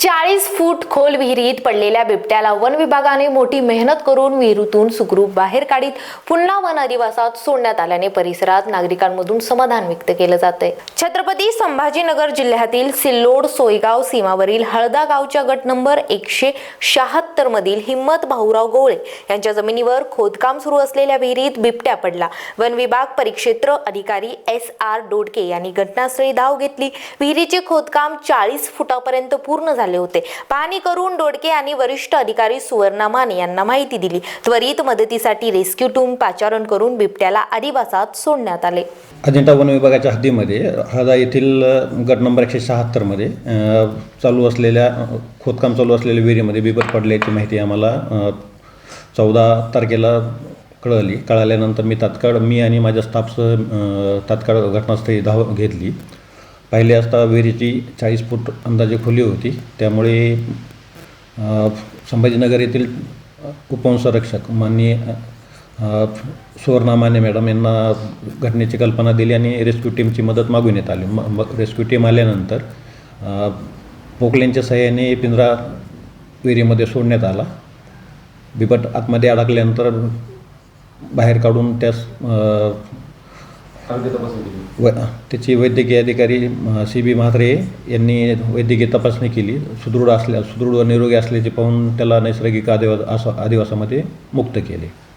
चाळीस फूट खोल विहिरीत पडलेल्या बिबट्याला वन विभागाने मोठी मेहनत करून विहिरीतून सुखरूप बाहेर काढीत पुन्हा वन अधिवासात सोडण्यात आल्याने परिसरात नागरिकांमधून समाधान व्यक्त केलं जातंय. छत्रपती संभाजीनगर जिल्ह्यातील सिल्लोड सोयगाव सीमावरील हळदा गावच्या गट नंबर एकशे शहात्तर मधील हिम्मत भाऊराव गोळे यांच्या जमिनीवर खोदकाम सुरू असलेल्या विहिरीत बिबट्या पडला. वन विभाग परिक्षेत्र अधिकारी एस आर डोडके यांनी घटनास्थळी धाव घेतली. विहिरीचे खोदकाम चाळीस फुटापर्यंत पूर्ण झाले. होते. पाहणी करून डोडके आणि वरिष्ठ अधिकारी सुवर्णा माने यांना माहिती दिली. त्वरित मदतीसाठी रेस्क्यू टीम पाचारण करून बिबट्याला अधिवासात सोडण्यात आले. अजिंठा वन विभागाच्या हद्दीमध्ये हळदा येथील गट नंबर एकशे शहात्तरमध्ये चालू असलेल्या खोदकाम चालू असलेल्या विहिरीमध्ये बिबट पडल्याची माहिती आम्हाला चौदा तारखेला कळली. कळाल्यानंतर मी तात्काळ मी आणि माझ्या स्टाफसह तात्काळ घटनास्थळी धाव घेतली. पाहिले असता विहिरीची चाळीस फूट अंदाजे खोली होती. त्यामुळे संभाजीनगर येथील उपसंरक्षक माननीय सुवर्णामाने सुवर्णा माने मॅडम यांना घटनेची कल्पना दिली आणि रेस्क्यू टीमची मदत मागून येत आली. म मग रेस्क्यू टीम आल्यानंतर पोकलेंच्या सहाय्याने पिंजरा विहिरीमध्ये सोडण्यात आला. बिबट आतमध्ये अडकल्यानंतर बाहेर काढून त्यास अ, व त्याची वैद्यकीय अधिकारी सी बी म्हात्रे यांनी वैद्यकीय तपासणी केली. सुदृढ असल्या सुदृढ व निरोगी असल्याचे पाहून त्याला नैसर्गिक आदिवास आदिवासामध्ये मुक्त केले.